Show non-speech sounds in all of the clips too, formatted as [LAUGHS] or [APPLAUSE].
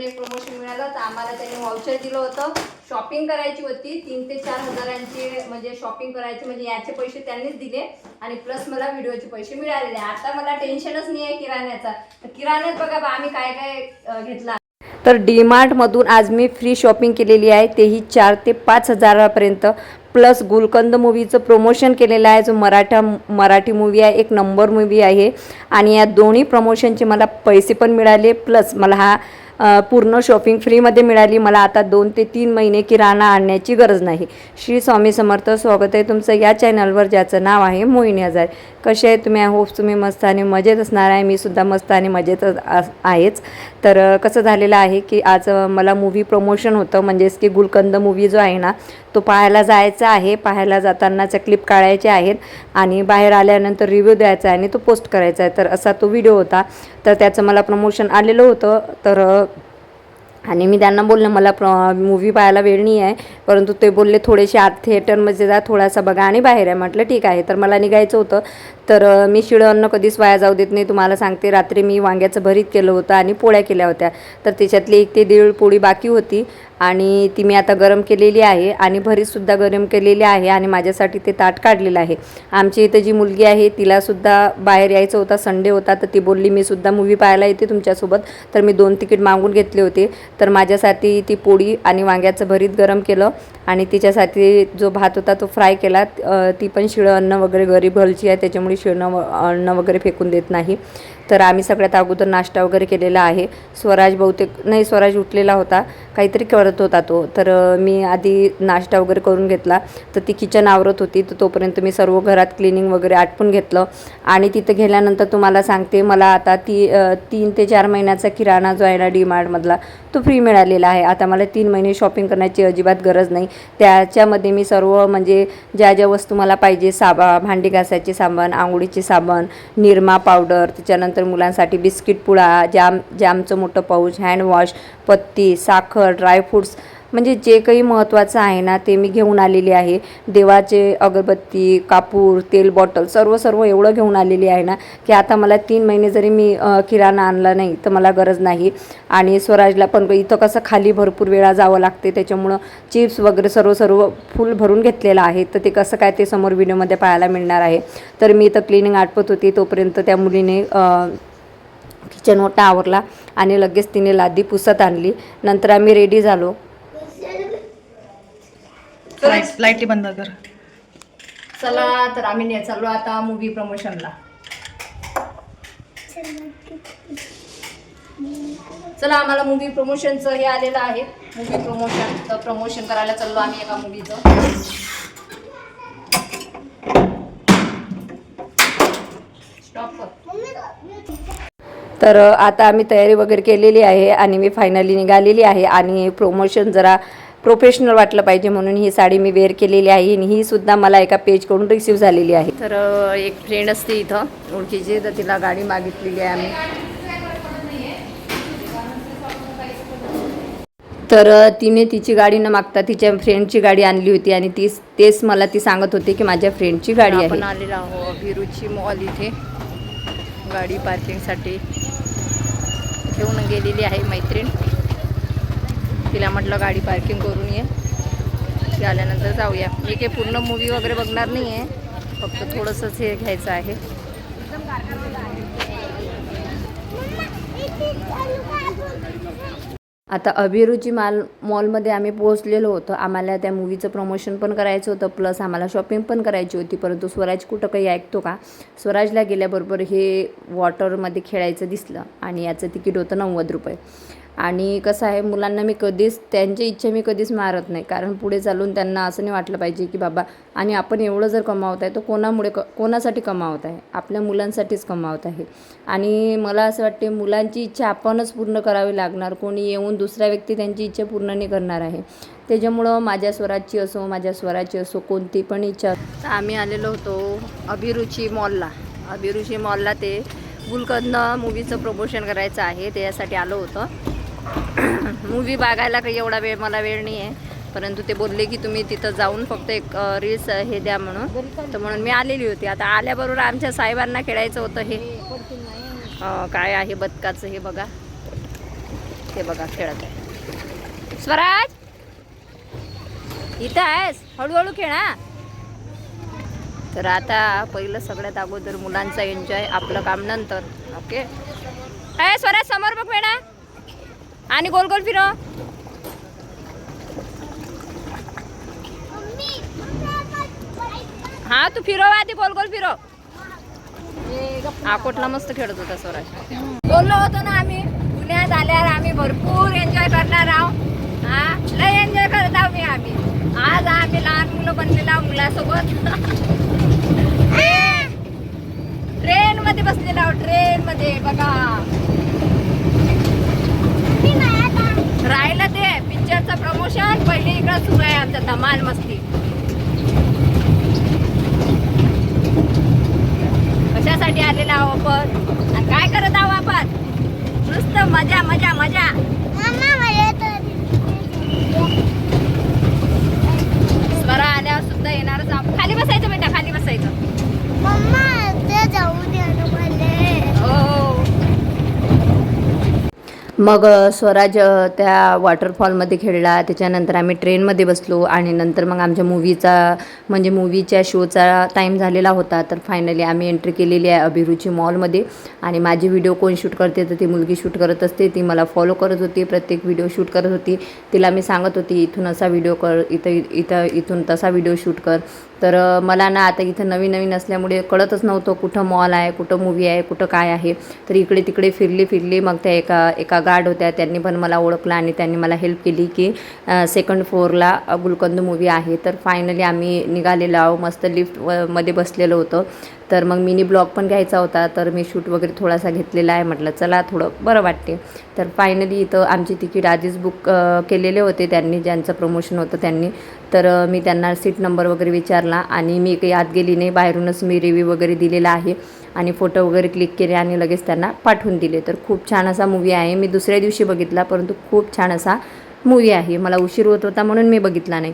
अजून एक प्रमोशन मिळालं तर आम्हाला त्यांनी व्हाउचर दिलं होतं. शॉपिंग करायची होती. तीन ते चार हजारांची म्हणजे शॉपिंग करायची म्हणजे याचे पैसे त्यांनीच दिले. आणि प्लस मला व्हिडिओचे पैसे मिळालेले. आता मला टेन्शनच नाही आहे किराण्याचा. तर किराण्यात बघा बा आम्ही काय काय घेतला. तर डीमार्टमधून आज मी फ्री शॉपिंग केलेली आहे. तेही चार ते पाच हजारापर्यंत. प्लस गुलकंद मूवीचं प्रमोशन केलेलं आहे. जो मराठा मराठी मूवी आहे एक नंबर मूवी आहे. आणि या दोन्ही प्रमोशनचे मला पैसे पण मिळाले. प्लस मला हा पूर्ण शॉपिंग फ्रीमध्ये मिळाली. मला आता दोन ते तीन महिने किराणा आणण्याची गरज नाही. श्री स्वामी समर्थ स्वागत आहे तुमचं या चॅनलवर ज्याचं नाव आहे मोहिनी हजार कसे आहे तुम्ही? आय तुम्ही मस्त आणि मजेत असणार आहे. मी सुद्धा मस्त आणि मजेतच आहेच. तर कसं झालेलं आहे की आज मला मूवी प्रमोशन होतं. म्हणजेच की गुलकंद मूवी जो आहे ना तो पाहायला जायचा आहे. पाहायला जातानाच्या क्लिप काढायचे आहेत आणि बाहेर आल्यानंतर रिव्ह्यू द्यायचा आहे आणि तो पोस्ट करायचा आहे. तर असा तो व्हिडिओ होता. तर त्याचं मला प्रमोशन आलेलं होतं. तर आणि मी त्यांना बोललं मला प्र मूवी पाहायला वेळ नाही आहे. परंतु ते बोलले थोडेसे आत थिएटरमध्ये जा थोडासा बघा आणि बाहेर आहे. म्हटलं ठीक आहे. तर मला निघायचं होतं. तर मी शिळं अन्न कधीच वाया जाऊ देत नाही. तुम्हाला सांगते रात्री मी वांग्याचं भरीत केलं होतं आणि पोळ्या केल्या होत्या. तर त्याच्यातली एक ते दीड पोळी बाकी होती. आणि ती मी आता गरम केलेली आहे आणि भरीतसुद्धा गरम केलेली आहे आणि माझ्यासाठी ते ताट काढलेलं आहे. आमची इथं जी मुलगी आहे तिलासुद्धा बाहेर यायचं होता संडे होता तर ती बोलली मी सुद्धा मूवी पाहायला येते तुमच्यासोबत. तर मी दोन तिकीट मागून घेतले होते. तर माझ्यासाठी ती पोळी आणि वांग्याचं भरीत गरम केलं आणि तिच्यासाठी जो भात होता तो फ्राय केला. ती पण शिळं अन्न वगैरे गरीब हलची आहे त्याच्यामुळे शिळं अन्न वगैरे फेकून देत नाही. तर आम्ही सगळ्यात अगोदर नाश्ता वगैरे केलेला आहे. स्वराज बहुतेक नाही स्वराज उठलेला होता. काहीतरी करत होता तो. तर मी आधी नाश्ता वगैरे करून घेतला. तर ती किचन आवरत होती. तर तोपर्यंत मी सर्व घरात क्लिनिंग वगैरे आटपून घेतलं. आणि तिथं गेल्यानंतर तुम्हाला सांगते मला आता ती तीन ते चार महिन्याचा किराणा जो आहे ना डीमार्टमधला तो फ्री मिळालेला आहे. आता मला तीन महिने शॉपिंग करण्याची अजिबात गरज नाही. त्याच्यामध्ये मी सर्व म्हणजे ज्या ज्या वस्तू मला पाहिजे साबा भांडी घासायचे साबण आंघोळीचे साबण निरमा पावडर त्याच्यानंतर मुलांसाठी बिस्किट पुडा जाम जामचं मोठं पाऊच हँडवॉश पत्ती साखर ड्रायफ्रूट्स म्हणजे जे काही महत्त्वाचं आहे ना ते मी घेऊन आलेली आहे. देवाचे अगरबत्ती कापूर तेल बॉटल सर्व सर्व एवढं घेऊन आलेली आहे ना की आता मला तीन महिने जरी मी किराणा आणला नाही तर मला गरज नाही. आणि स्वराजला पण इथं कसं खाली भरपूर वेळा जावं लागते त्याच्यामुळं चिप्स वगैरे सर्व सर्व फुल भरून घेतलेलं आहे तर ते कसं काय ते समोर व्हिडिओमध्ये पाहायला मिळणार आहे. तर मी इथं क्लिनिंग आटपत होती तोपर्यंत त्या मुलीने किचन ओटा आवरला आणि लगेच तिने लादी पुसत आणली. नंतर आम्ही रेडी झालो. लाइट लाईटी बंद कर. चला तर आम्ही ने चाललो आता मूवी प्रमोशनला चला आम्हाला मूवी प्रमोशनचं हे आलेलं आहे. मूवी प्रमोशन तर प्रमोशन करायला चाललो आम्ही एका मूवीचं तर आता आम्ही तयारी वगैरे केलेली आहे आणि मी फायनली निघालेली आहे आणि प्रमोशन जरा प्रोफेशनल वाटलं पाहिजे म्हणून ही साडी मी वेअर केलेली आहे आणि ही सुद्धा मला एका पेजकडून रिसीव झालेली आहे. तर एक फ्रेंड असते इथं ओळखीची तर तिला गाडी मागितलेली आहे आम्ही. तर तिने तिची गाडी न मागता तिच्या फ्रेंडची गाडी आणली होती आणि तीच तेच मला ती सांगत होती की माझ्या फ्रेंडची गाडी आहे. आपण आलेलो आहो भिरूची मॉल इथे. गाडी पार्किंगसाठी घेऊन गेलेली आहे मैत्रीण. तिला म्हटलं गाडी पार्किंग करून ये. ती आल्यानंतर जाऊया. मी काही पूर्ण मूवी वगैरे बघणार नाही आहे फक्त थोडंसंच हे घ्यायचं आहे. आता अभिरुची माल मॉलमध्ये आम्ही पोहोचलेलो होतो. आम्हाला त्या मूवीचं प्रमोशन पण करायचं होतं. प्लस आम्हाला शॉपिंग पण करायची होती. परंतु स्वराज कुठं काही ऐकतो का? स्वराजला गेल्याबरोबर हे वॉटरमध्ये खेळायचं दिसलं. आणि याचं तिकीट होतं नव्वद रुपये. आणि कसं आहे मुलांना मी कधीच त्यांची इच्छा मी कधीच मारत नाही. कारण पुढे चालून त्यांना असं नाही वाटलं पाहिजे की बाबा आणि आपण एवढं जर कमावत आहे तर कोणामुळे क कोणासाठी कमावत आहे? आपल्या मुलांसाठीच कमावत आहे. आणि मला असं वाटते मुलांची इच्छा आपणच पूर्ण करावी लागणार. कोणी येऊन दुसऱ्या व्यक्ती त्यांची इच्छा पूर्ण नाही करणार आहे. त्याच्यामुळं माझ्या स्वराची असो माझ्या स्वराची असो कोणती पण इच्छा आम्ही आलेलो होतो अभिरुची मॉलला. अभिरुची मॉलला ते गुलकंद मूवीचं प्रमोशन करायचं आहे त्याच्यासाठी आलो होतं. मूवी बघायला काही एवढा वेळ मला वेळ नाही आहे परंतु ते बोलले की तुम्ही तिथं जाऊन फक्त एक रील्स हे द्या म्हणून. तर म्हणून मी आलेली होती. आता आल्याबरोबर आमच्या साहेबांना खेळायचं होतं हे. काय आहे बदकाचं हे बघा. हे बघा खेळत आहे. स्वराज! इथं आहेस? हळूहळू खेळा तर आता पहिलं सगळ्यात अगोदर मुलांचा एन्जॉय आपलं काम नंतर. ओके स्वराज समोर बघ बेटा आणि गोल गोल फिरव. हा तू फिरव आधी गोल गोल फिरव. आकोटला मस्त खेळत होता स्वराज. बोललो होतो ना आम्ही पुण्यात आल्यावर आम्ही भरपूर एन्जॉय करणार आहोत. हा लय एन्जॉय करत आहोत मी आम्ही. आज आम्ही लहान मुलं बनलेला आहोत मुलासोबत. [LAUGHS] ट्रेन मध्ये बसलेला आहोत ट्रेन मध्ये बघा. राहिलं ते. पिक्चरचं प्रमोशन पहिले इकडं सुरू आहे आमचं धमाल मस्ती. कशासाठी आलेला आहो आपण काय करत आहो आपण नुसतं मजा मजा मजा. स्वरा आल्यावर सुद्धा येणारच खाली बसायचं बेटा खाली बसायचं. हो. मग स्वराज त्या वॉटरफॉलमध्ये खेळला. त्याच्यानंतर आम्ही ट्रेनमध्ये बसलो आणि नंतर मग आमच्या मूवीचा म्हणजे मूवीच्या शोचा टाईम झालेला होता. तर फायनली आम्ही एंट्री केलेली आहे अभिरुची मॉलमध्ये आणि माझी व्हिडिओ कोण शूट करते तर ती मुलगी शूट करत असते. ती मला फॉलो करत होती. प्रत्येक व्हिडिओ शूट करत होती. तिला मी सांगत होती इथून असा व्हिडिओ कर इथं इथं इथून तसा व्हिडिओ शूट कर. तर मला ना आता इथं नवीन नवीन असल्यामुळे कळतच नव्हतं कुठं मॉल आहे कुठं मूवी आहे कुठं काय आहे. तर इकडे तिकडे फिरली फिरली. मग त्या एका एका गार्ड होत्या. त्यांनी पण मला ओळखलं आणि त्यांनी मला हेल्प केली की सेकंड फ्लोअरला गुलकंद मूवी आहे. तर फायनली आम्ही निघालेलो आहो मस्त लिफ्टमध्ये बसलेलो होतं. तर मग मिनी ब्लॉग पण घ्यायचा होता तर मी शूट वगैरे थोडासा घेतलेला आहे म्हटलं चला थोडं बरं वाटते. तर फायनली इथं आमची तिकीट आधीच बुक केलेले होते त्यांनी ज्यांचं प्रमोशन होतं त्यांनी. तर मी त्यांना सीट नंबर वगैरे विचारला आणि मी काही आत गेली नाही बाहेरूनच मी रिव्ह्यू वगैरे दिलेला आहे आणि फोटो वगैरे क्लिक केले आणि लगेच त्यांना पाठवून दिले. तर खूप छान असा मूवी आहे. मी दुसऱ्या दिवशी बघितला परंतु खूप छान असा मूवी आहे. मला उशीर होत होता म्हणून मी बघितला नाही.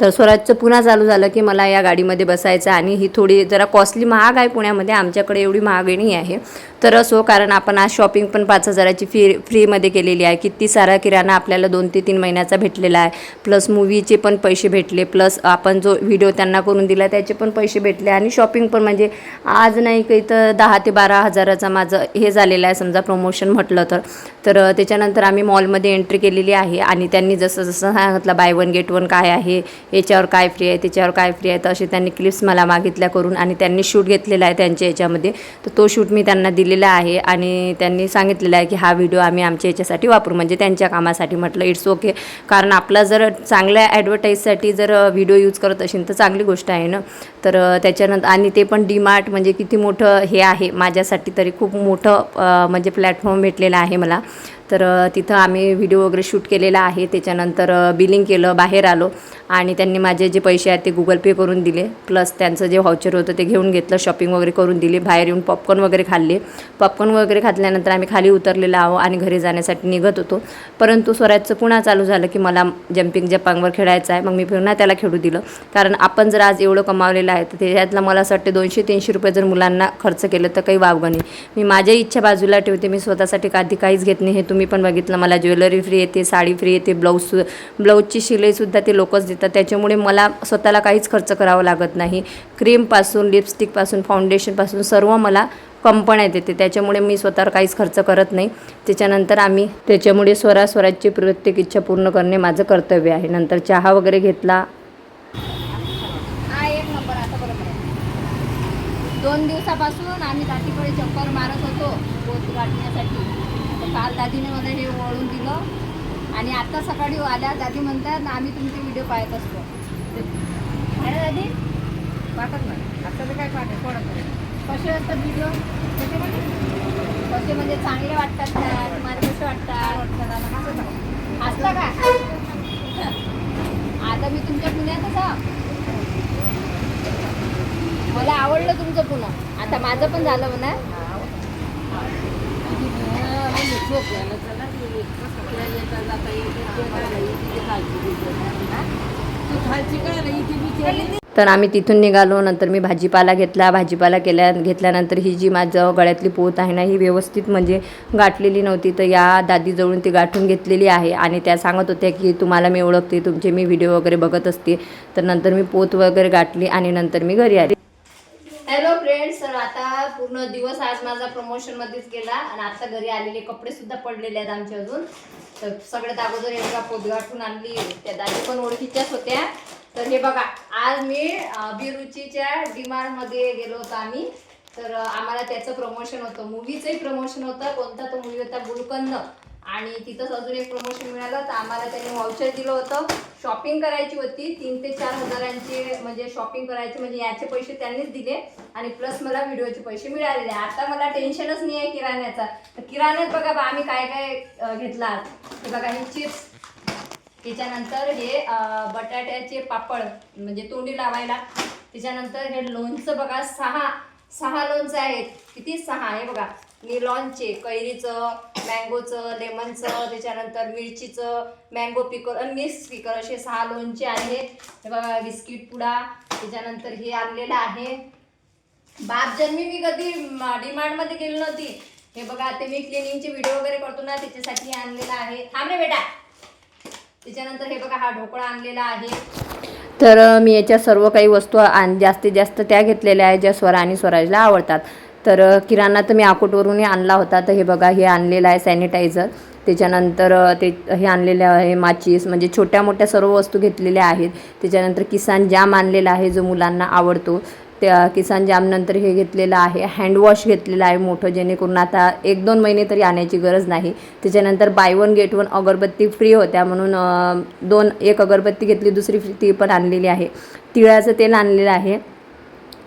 तर स्वराजचं पुन्हा चालू झालं की मला या गाडीमध्ये बसायचं आणि ही थोडी जरा कॉस्टली महाग आहे पुण्यामध्ये आमच्याकडे एवढी महागणी नाही आहे. तर असो कारण आपण आज शॉपिंग पण पाच हजाराची फी फ्रीमध्ये केलेली आहे. किती सारा किराणा आपल्याला दोन ते तीन महिन्याचा भेटलेला आहे. प्लस मूवीचे पण पैसे भेटले. प्लस आपण जो व्हिडिओ त्यांना करून दिला त्याचे पण पैसे भेटले. आणि शॉपिंग पण म्हणजे आज नाही काही तर दहा ते बारा हजाराचा माझं हे झालेलं आहे समजा प्रमोशन म्हटलं तर. तर त्याच्यानंतर आम्ही मॉलमध्ये एंट्री केलेली आहे. आणि त्यांनी जसं जसं सांगितलं बाय वन गेट वन काय आहे याच्यावर काय फ्री आहे त्याच्यावर काय फ्री आहे तर असे त्यांनी क्लिप्स मला मागितल्या करून आणि त्यांनी शूट घेतलेला आहे त्यांच्या याच्यामध्ये. तर तो शूट मी त्यांना दिलेला आहे आणि त्यांनी सांगितलेला आहे की हा व्हिडिओ आम्ही आमच्या याच्यासाठी वापरू. म्हणजे त्यांच्या कामासाठी म्हटलं इट्स ओके कारण आपला जर चांगल्या ॲडव्हर्टाईजसाठी जर व्हिडिओ यूज करत असेल तर चांगली गोष्ट आहे ना. तर त्याच्यानंतर आणि ते पण डीमार्ट म्हणजे किती मोठं हे आहे माझ्यासाठी तरी खूप मोठं म्हणजे प्लॅटफॉर्म भेटलेला आहे मला. तर तिथं आम्ही व्हिडिओ वगैरे शूट केलेला आहे. त्याच्यानंतर बिलिंग केलं बाहेर आलो आणि त्यांनी माझे जे पैसे आहेत ते गुगल पे करून दिले. प्लस त्यांचं जे व्हाउचर होतं ते घेऊन घेतलं शॉपिंग वगैरे करून दिली. बाहेर येऊन पॉपकॉर्न वगैरे खाल्ले. पॉपकॉर्न वगैरे खाल्ल्यानंतर आम्ही खाली उतरलेलो आहो आणि घरी जाण्यासाठी निघत होतो. परंतु स्वराजचं पुन्हा चालू झालं की मला जम्पिंग जपांगवर खेळायचं आहे. मग मी पुन्हा त्याला खेळू दिलं. कारण आपण जर आज एवढं कमावलेलं आहे तर त्याच्यातलं मला असं वाटतं दोनशे तीनशे रुपये जर मुलांना खर्च केलं तर काही वावगं नाही. मी माझ्या इच्छा बाजूला ठेवते. मी स्वतःसाठी कधी काहीच घेत नाही. हे तुम्ही पण बघितलं. मला ज्वेलरी फ्री येते साडी फ्री येते ब्लाऊज ब्लाऊजची शिलाईसुद्धा ते लोकच देतात. त्याच्यामुळे मला स्वतःला काहीच खर्च करावा लागत नाही. क्रीमपासून लिपस्टिकपासून फाउंडेशनपासून सर्व मला कंपन्या देते. त्याच्यामुळे मी स्वतःवर काहीच खर्च करत नाही. त्याच्यानंतर आम्ही त्याच्यामुळे स्वरा स्वराजची प्रत्येक इच्छा पूर्ण करणे माझं कर्तव्य आहे. नंतर चहा वगैरे घेतला. दोन दिवसापासून आम्ही दाटीकडे चक्कर मारत होतो पोत गाठण्यासाठी. तर काल दादीने मला हे वळून दिलं. आणि आता सकाळी आल्या दादी म्हणतात आम्ही तुमचे व्हिडिओ पाहत असतो. आहे दादी पाहतात ना. आता तर काय पाहते थोडं कसे असतात व्हिडिओ कसे म्हणजे? कसे म्हणजे चांगले वाटतात का? तुम्हाला कसे वाटतात? असतं का? आता मी तुमच्या पुण्यातच आहे मला आवडलं तुमचं पुन्हा आता माझं पण झालं म्हणा. तर आम्ही तिथून निघालो नंतर मी भाजीपाला घेतला. भाजीपाला केल्या घेतल्यानंतर ही जी माझं गळ्यातली पोत आहे ना ही व्यवस्थित म्हणजे गाठलेली नव्हती. तर या दादीजवळून ती गाठून घेतलेली आहे आणि त्या सांगत होत्या की तुम्हाला मी ओळखते तुमचे मी व्हिडिओ वगैरे बघत असते. तर नंतर मी पोत वगैरे गाठली आणि नंतर मी घरी आली. हॅलो फ्रेंड्स तर आता पूर्ण दिवस आज माझा प्रमोशन मध्येच गेला आणि आता घरी आलेले कपडे सुद्धा पडलेले आहेत आमचे अजून. तर सगळ्यात अगोदर एका पोतगाठून आणली. त्या दादी पण ओळखीच्याच होत्या. तर हे बघा आज मी बिरुचीच्या डिमांडमध्ये गेलो होतो आम्ही. तर आम्हाला त्याचं प्रमोशन होतं. मूवीचंही प्रमोशन होतं. कोणता तो मूवी होता? गुलकंद. आणि तिथंच अजून एक प्रमोशन मिळालं. तर आम्हाला त्यांनी व्हाउचर दिलं होतं. शॉपिंग करायची होती. तीन ते चार हजारांची म्हणजे शॉपिंग करायची म्हणजे याचे पैसे त्यांनीच दिले. आणि प्लस मला व्हिडिओचे पैसे मिळालेले. आता मला टेन्शनच नाही आहे किराण्याचा. तर किराण्यात बघा बा आम्ही काय काय घेतला. हे बघा हे चिप्स त्याच्यानंतर हे बटाट्याचे पापड म्हणजे तोंडी लावायला. त्याच्यानंतर हे लोणचं बघा सहा सहा लोणचं आहेत. किती सहा आहे बघा. निलॉनचे कैरीचं मँगोचं लेमनचं त्याच्यानंतर मिरचीचं मँगो पिकर आणि मिक्स पिकर असे सहा लोणचे आहे. हे बघा बिस्किट पुडा त्याच्यानंतर हे आणलेलं आहे. बाप जन्मी मी कधी डिमांडमध्ये गेली नव्हती. हे बघा ते मी क्लिनिंगचे व्हिडिओ वगैरे करतो ना त्याच्यासाठी आणलेला आहे. थांब रे बेटा. त्याच्यानंतर हे बघा हा ढोकळा आणलेला आहे. तर मी याच्या सर्व काही वस्तू आण जास्तीत जास्त त्या घेतलेल्या आहेत ज्या स्वरा आणि स्वराजला आवडतात. तर किराणा तर मी अकोटवरूनही आणला होता. तर हे बघा हे आणलेलं आहे सॅनिटायझर त्याच्यानंतर ते हे आणलेलं आहे माचीस. म्हणजे छोट्या मोठ्या सर्व वस्तू घेतलेल्या आहेत. त्याच्यानंतर किसान जाम आणलेला आहे जो मुलांना आवडतो. त्या किसान जामनंतर हे घेतलेलं आहे. हँडवॉश घेतलेलं आहे मोठं जेणेकरून आता एक दोन महिने तरी आणायची गरज नाही. त्याच्यानंतर बाय वन गेट वन अगरबत्ती फ्री होत्या. म्हणून दोन एक अगरबत्ती घेतली दुसरी फ्री ती पण आणलेली आहे. तिळाचं तेल आणलेलं आहे.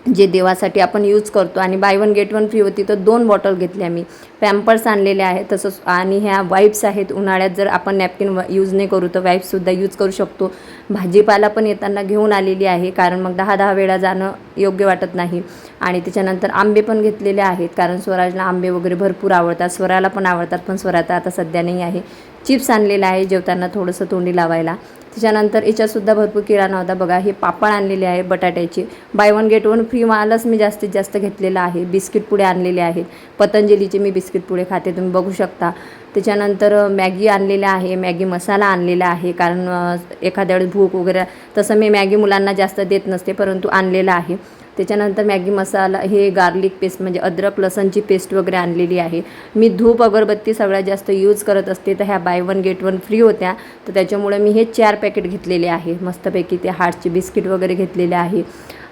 जे देवासाठी आपण यूज करतो. आणि buy one get one free होती तर दोन बॉटल घेतल्या मी पॅम्पर्स आणलेले आहेत तसंच आणि ह्या वाईप्स आहेत. उन्हाळ्यात जर आपण नॅपकिन यूज नाही करू तर वाईप्ससुद्धा यूज करू शकतो. भाजीपाला पण येताना घेऊन आलेली आहे कारण मग दहा दहा वेळा जाणं योग्य वाटत नाही. आणि त्याच्यानंतर आंबे पण घेतलेले आहेत कारण स्वराजला आंबे वगैरे भरपूर आवडतात. स्वराला पण आवडतात पण स्वराचा आता सध्या नाही आहे. चिप्स आणलेलं आहे जेवताना थोडंसं तोंडी लावायला. त्याच्यानंतर याच्यातसुद्धा भरपूर किराणा होता. बघा हे पापड आणलेले आहे बटाट्याचे. Buy one get one free मालच मी जास्तीत जास्त घेतलेला आहे. बिस्किट पुडे आणलेले आहेत. पतंजलीचे मी बिस्किट पुडे खाते तुम्ही बघू शकता. त्याच्यानंतर मॅगी आणलेला आहे. मॅगी मसाला आणलेला आहे. कारण एखाद्या वेळेस भूक वगैरे तसं मी मॅगी मुलांना जास्त देत नसते परंतु आणलेला आहे. त्याच्यानंतर मॅगी मसाला हे गार्लिक पेस्ट म्हणजे अद्रक लसणची पेस्ट वगैरे आणलेली आहे. मी धूप अगरबत्ती सगळ्यात जास्त यूज करत असते तर ह्या buy one get one free होत्या. तर त्याच्यामुळे मी हे चार पॅकेट घेतलेले आहे. मस्तपैकी ते हार्टचे बिस्किट वगैरे घेतलेले आहे.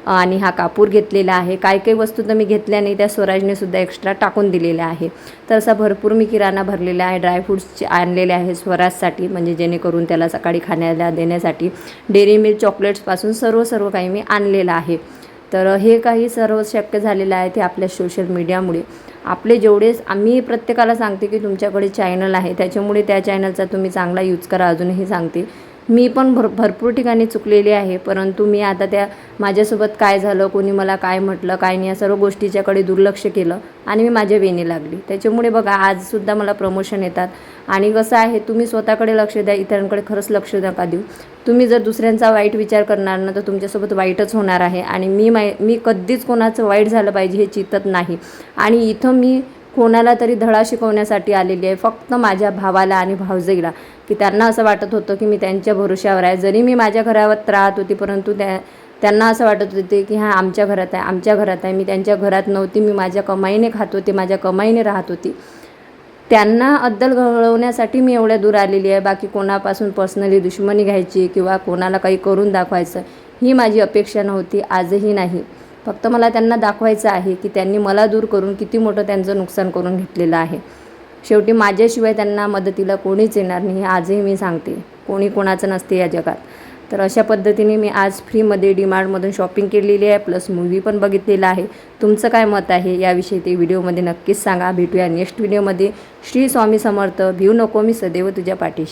आणि हा कापूर घेतलेला आहे. काही काही वस्तू तर मी घेतल्या नाही त्या स्वराजने सुद्धा एक्स्ट्रा टाकून दिलेल्या आहे. तर असा भरपूर मी किराणा भरलेला आहे ड्रायफ्रूट्सचे आणलेले आहे स्वराजसाठी म्हणजे जेणेकरून त्याला सकाळी खाण्याला देण्यासाठी. डेअरी मिल्क चॉकलेट्सपासून सर्व सर्व काही मी आणलेलं आहे. तर हे काही सर्व शक्य झालेलं आहे ते आपल्या सोशल मीडियामुळे आपले जेवढे आम्ही प्रत्येकाला सांगते की तुमच्याकडे चॅनल आहे त्याच्यामुळे त्या चॅनलचा तुम्ही चांगला यूज करा अजूनही सांगते. मी पण भर भरपूर ठिकाणी चुकलेली आहे परंतु मी आता त्या माझ्यासोबत काय झालं कोणी मला काय म्हटलं काय नाही या सर्व गोष्टीच्याकडे दुर्लक्ष केलं आणि मी माझ्या वेणी लागली. त्याच्यामुळे बघा आजसुद्धा मला प्रमोशन येतात. आणि कसं आहे तुम्ही स्वतःकडे लक्ष द्या इतरांकडे खरंच लक्ष नका देऊ. तुम्ही जर दुसऱ्यांचा वाईट विचार करणार ना तर तुमच्यासोबत वाईटच होणार आहे. आणि मी माय मी कधीच कोणाचं वाईट झालं पाहिजे हे चितत नाही. आणि इथं मी कोणाला तरी धडा शिकवण्यासाठी आलेली आहे. फक्त माझ्या भावाला आणि भावजईला की त्यांना असं वाटत होतं की मी त्यांच्या भरोश्यावर आहे. जरी मी माझ्या घरावर राहत होती परंतु त्या त्यांना असं वाटत होते की हां आमच्या घरात आहे आमच्या घरात आहे. मी त्यांच्या घरात नव्हती मी माझ्या कमाईने खात होते माझ्या कमाईने राहत होती. त्यांना अद्दल घडवण्यासाठी मी एवढ्या दूर आलेली आहे. बाकी कोणापासून पर्सनली दुश्मनी घ्यायची किंवा कोणाला काही करून दाखवायचं ही माझी अपेक्षा नव्हती आजही नाही. फक्त मला त्यांना दाखवायचं आहे की त्यांनी मला दूर करून किती मोठं त्यांचं नुकसान करून घेतलेलं आहे. शेवटी माझ्याशिवाय त्यांना मदतीला कोणीच येणार नाही हे आजही मी सांगते. कोणी कोणाचं नसते या जगात. तर अशा पद्धतीने मी आज फ्रीमध्ये डीमार्टमधून शॉपिंग केलेली आहे प्लस मूवी पण बघितलेला आहे. तुमचं काय मत आहे याविषयी ते व्हिडिओमध्ये नक्कीच सांगा. भेटूया नेक्स्ट व्हिडिओमध्ये. श्री स्वामी समर्थ. भिऊ नको मी सदैव तुझ्या पाठीशी.